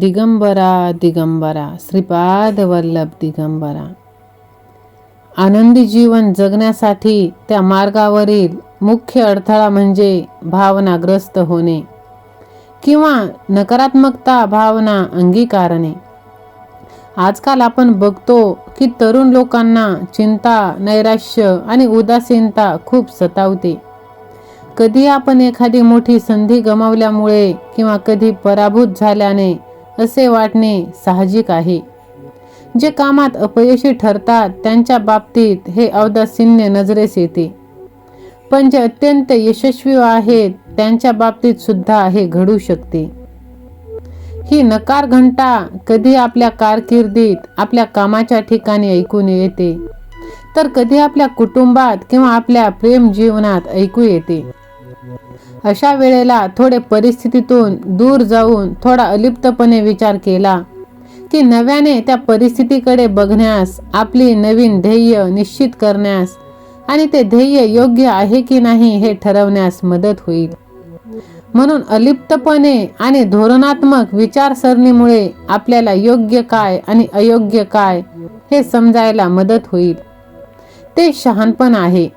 दिगंबरा दिगंबरा श्रीपाद वल्लभ दिगंबरा. आनंदी जीवन जगण्यासाठी त्या मार्गावरील मुख्य अडथळा म्हणजे भावनाग्रस्त होणे किंवा नकारात्मकता भावना अंगीकारणे. आजकाल आपण बघतो की तरुण लोकांना चिंता नैराश्य आणि उदासीनता खूप सतावते. कधी आपण एखादी मोठी संधी गमावल्यामुळे किंवा कधी पराभूत झाल्याने असे वाटणे साहजिक आहे. जे कामात अपयशी ठरतात त्यांच्या बाबतीत हे औदासीन्य नजरेस येते. पण जे अत्यंत यशस्वी आहेत त्यांच्या बाबतीत सुद्धा हे घडू शकते. ही नकार घंटा कधी आपल्या कारकिर्दीत आपल्या कामाच्या ठिकाणी ऐकून येते. तर कधी आपल्या कुटुंबात किंवा आपल्या प्रेम जीवनात ऐकू येते. अशा वेळेला थोडे परिस्थितीतून दूर जाऊन थोडा अलिप्तपणे विचार केला. की नव्याने त्या परिस्थितीकडे बघण्यास आपली नवीन ध्येय निश्चित करण्यास आणि ते ध्येय योग्य आहे की नाही हे ठरवण्यास मदत होईल. म्हणून अलिप्तपणे आणि धोरणात्मक विचारसरणीमुळे आपल्याला योग्य काय आणि अयोग्य काय हे समजायला मदत होईल. ते शहाणपण आहे.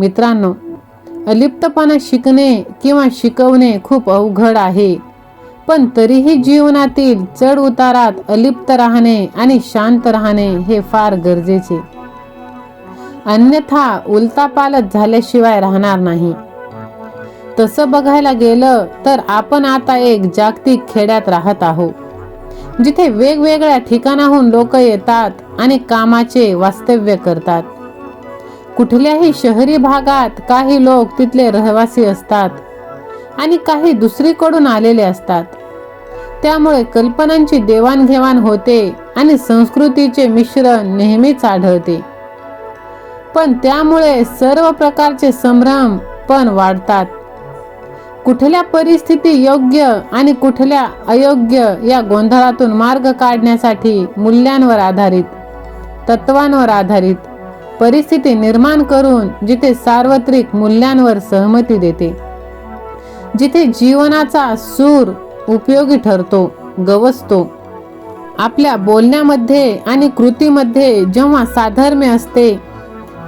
मित्रांनो अलिप्तपणा शिकणे किंवा शिकवणे खूप अवघड आहे. पण तरीही जीवनातील चढ उतारात अलिप्त राहणे आणि शांत राहणे हे फार गरजेचे. अन्यथा उलतापालत झाल्याशिवाय राहणार नाही. तसं बघायला गेलं तर आपण आता एक जागतिक खेड्यात राहत आहोत जिथे वेगवेगळ्या ठिकाणाहून लोक येतात आणि कामाचे वास्तव्य करतात. कुठल्याही शहरी भागात काही लोक तिथले रहिवासी असतात आणि काही दुसरीकडून आलेले असतात. त्यामुळे कल्पनांची देवाणघेवाण होते आणि संस्कृतीचे मिश्रण नेहमीच आढळते पण त्यामुळे सर्व प्रकारचे संभ्रम पण वाढतात. कुठल्या परिस्थिती योग्य आणि कुठल्या अयोग्य या गोंधळातून मार्ग काढण्यासाठी मूल्यांवर आधारित तत्वांवर आधारित परिस्थिती निर्माण करून जिथे सार्वत्रिक मूल्यांवर सहमती देते जिथे जीवनाचा सूर उपयोगी ठरतो गवसतो. आपल्या बोलण्यामध्ये आणि कृतीमध्ये जेव्हा साधर्म्य असते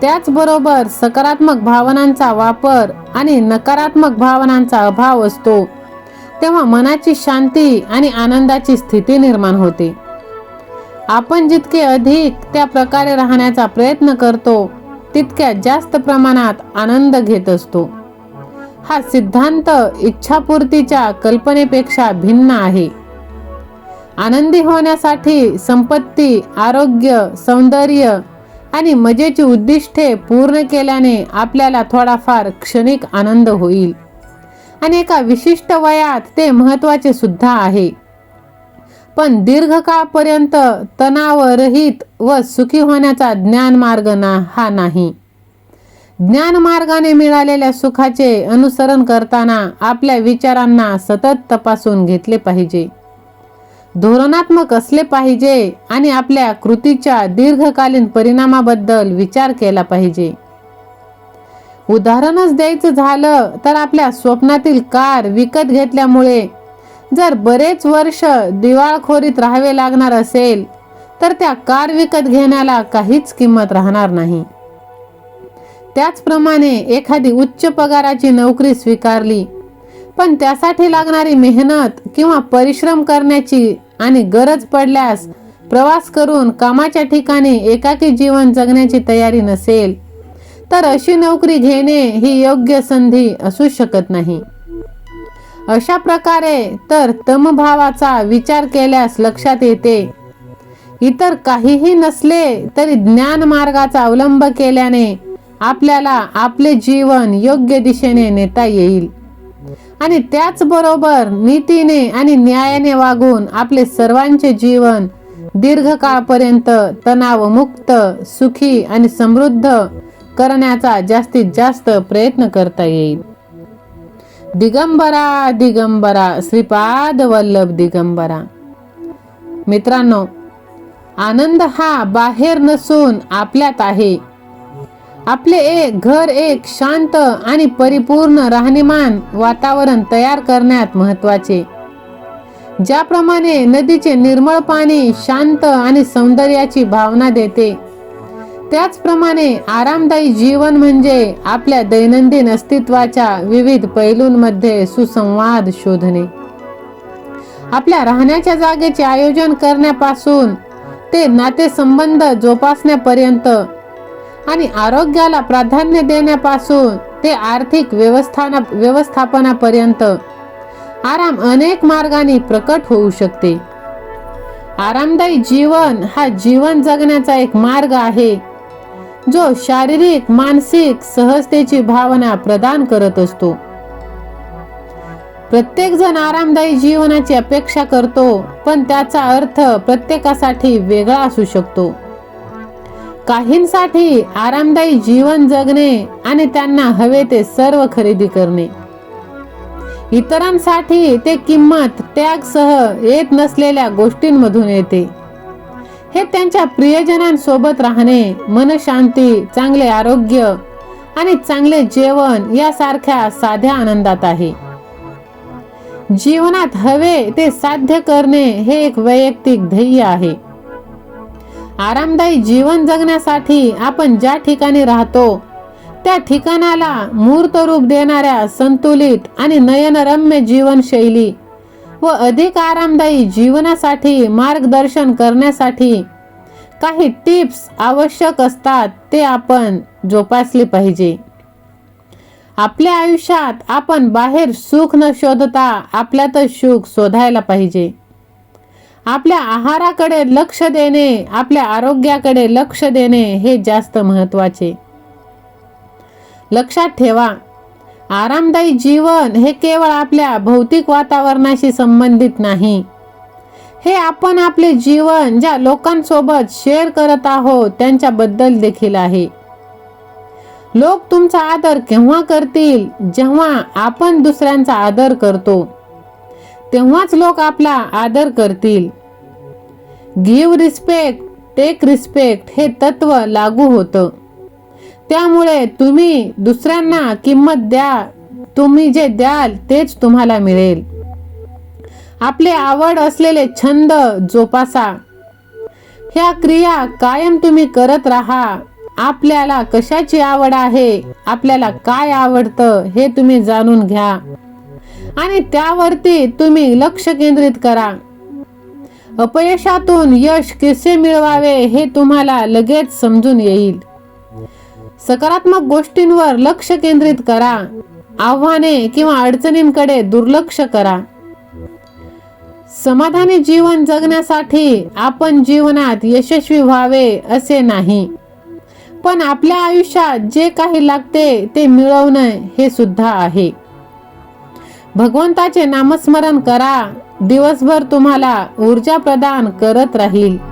त्याचबरोबर सकारात्मक भावनांचा वापर आणि नकारात्मक भावनांचा अभाव असतो तेव्हा मनाची शांती आणि आनंदाची स्थिती निर्माण होते. आपण जितके अधिक त्या प्रकारे राहण्याचा प्रयत्न करतो तितक्या जास्त प्रमाणात आनंद घेत असतो. हा सिद्धांत इच्छापूर्तीच्या कल्पनेपेक्षा भिन्न आहे. आनंदी होण्यासाठी संपत्ती आरोग्य सौंदर्य आणि मजेची उद्दिष्टे पूर्ण केल्याने आपल्याला थोडाफार क्षणिक आनंद होईल. आणि एका विशिष्ट वयात ते महत्त्वाचे सुद्धा आहे. पण दीर्घकाळपर्यंत तणावरहित व सुखी होण्याचा ज्ञान मार्ग ना हा नाही. ज्ञान मार्गाने मिळालेल्या सुखाचे अनुसरण करताना आपल्या विचारांना सतत तपासून घेतले पाहिजे. धोरणात्मक असले पाहिजे आणि आपल्या कृतीच्या दीर्घकालीन परिणामाबद्दल विचार केला पाहिजे. उदाहरणच द्यायचं झालं तर आपल्या स्वप्नातील कार विकत घेतल्यामुळे जर बरेच वर्ष दिवाळखोरीत राहावे लागणार असेल तर त्या कार विकत घेण्याला काहीच किंमत राहणार नाही. त्याचप्रमाणे एखादी उच्च पगाराची नोकरी स्वीकारली पण त्यासाठी लागणारी मेहनत किंवा परिश्रम करण्याची आणि गरज पडल्यास प्रवास करून कामाच्या ठिकाणी एकाकी जीवन जगण्याची तयारी नसेल तर अशी नोकरी घेणे ही योग्य संधी असू शकत नाही. अशा प्रकारे तर तमभावाचा विचार केल्यास लक्षात येते. इतर काहीही नसले तरी ज्ञान मार्गाचा अवलंब केल्याने आपल्याला आपले जीवन योग्य दिशेने नेता येईल. आणि त्याचबरोबर नीतीने आणि न्यायाने वागून आपले सर्वांचे जीवन दीर्घकाळपर्यंत तणावमुक्त सुखी आणि समृद्ध करण्याचा जास्तीत जास्त प्रयत्न करता येईल. दिगंबरा दिगंबरा श्रीपाद वल्लभ दिगंबरा. मित्रांनो आनंद हा बाहेर नसून आपल्यात आहे. आपले एक घर एक शांत आणि परिपूर्ण राहणीमान वातावरण तयार करण्यात महत्त्वाचे ज्याप्रमाणे नदीचे निर्मळ पाणी शांत आणि सौंदर्याची भावना देते त्याचप्रमाणे आरामदायी जीवन म्हणजे आपल्या दैनंदिन अस्तित्वाच्या विविध पैलूंमध्ये सुसंवाद शोधणे. आपल्या राहण्याच्या जागेचे आयोजन करण्यापासून ते नातेसंबंध जोपासण्यापर्यंत आणि आरोग्याला प्राधान्य देण्यापासून ते आर्थिक व्यवस्थाना व्यवस्थापनापर्यंत आराम अनेक मार्गाने प्रकट होऊ शकते. आरामदायी जीवन हा जीवन जगण्याचा एक मार्ग आहे. जो शारीरिक मानसिक सहजतेची भावना प्रदान करत असतो. प्रत्येक जण आरामदायी जीवनाची अपेक्षा करतो पण त्याचा अर्थ प्रत्येकासाठी वेगळा असू शकतो. काहींसाठी आरामदायी जीवन जगणे आणि त्यांना हवे ते सर्व खरेदी करणे. इतरांसाठी ते किंमत त्यागसह येत नसलेल्या गोष्टींमधून येते. हे त्यांच्या प्रियजनांसोबत राहणे मनशांती चांगले आरोग्य आणि चांगले जेवण यासारख्या साध्या आनंदात आहे. जीवनात हवे ते साध्य करणे हे एक वैयक्तिक ध्येय आहे. आरामदायी जीवन जगण्यासाठी आपण ज्या ठिकाणी राहतो त्या ठिकाणाला मूर्त रूप देणाऱ्या संतुलित आणि नयनरम्य जीवनशैली व अधिक आरामदायी जीवनासाठी मार्गदर्शन करण्यासाठी काही टिप्स आवश्यक असतात ते आपण जोपासले पाहिजे. आपल्या आयुष्यात आपण बाहेर सुख न शोधता आपल्यातच सुख शोधायला पाहिजे. आपल्या आहाराकडे लक्ष देणे आपल्या आरोग्याकडे लक्ष देणे हे जास्त महत्त्वाचे लक्षात ठेवा आरामदायी जीवन हे केवळ आपल्या भौतिक वातावरणाशी संबंधित नाही. हे आपण आपले जीवन ज्या लोकांसोबत शेअर करत आहोत त्यांच्याबद्दल देखील आहे. लोक तुमचा आदर केव्हा करतील? जेव्हा आपण दुसऱ्यांचा आदर करतो. तेव्हाच लोक आपला आदर करतील. गिव्ह रिस्पेक्ट टेक रिस्पेक्ट हे तत्व लागू होतं. त्यामुळे तुम्ही दुसऱ्यांना किंमत द्या तुम्ही जे द्याल तेच तुम्हाला मिळेल. आपले आवड असलेले छंद जोपासा. ह्या क्रिया कायम तुम्ही करत राहा. आपल्याला कशाची आवड आहे आपल्याला काय आवडतं हे तुम्ही जाणून घ्या. आणि त्यावरती तुम्ही लक्ष केंद्रित करा. अपयशातून यश कसे मिळवावे हे तुम्हाला लगेच समजून येईल. सकारात्मक गोष्टींवर लक्ष केंद्रित करा. आव्हाने किंवा अडचणींकडे दुर्लक्ष करा. समाधानी जीवन जगण्यासाठी आपण जीवनात यशस्वी व्हावे असे नाही. पण आपल्या आयुष्यात जे काही लागते ते मिळवणं हे सुद्धा आहे. भगवंताचे नामस्मरण करा. दिवसभर तुम्हाला ऊर्जा प्रदान करत राहील.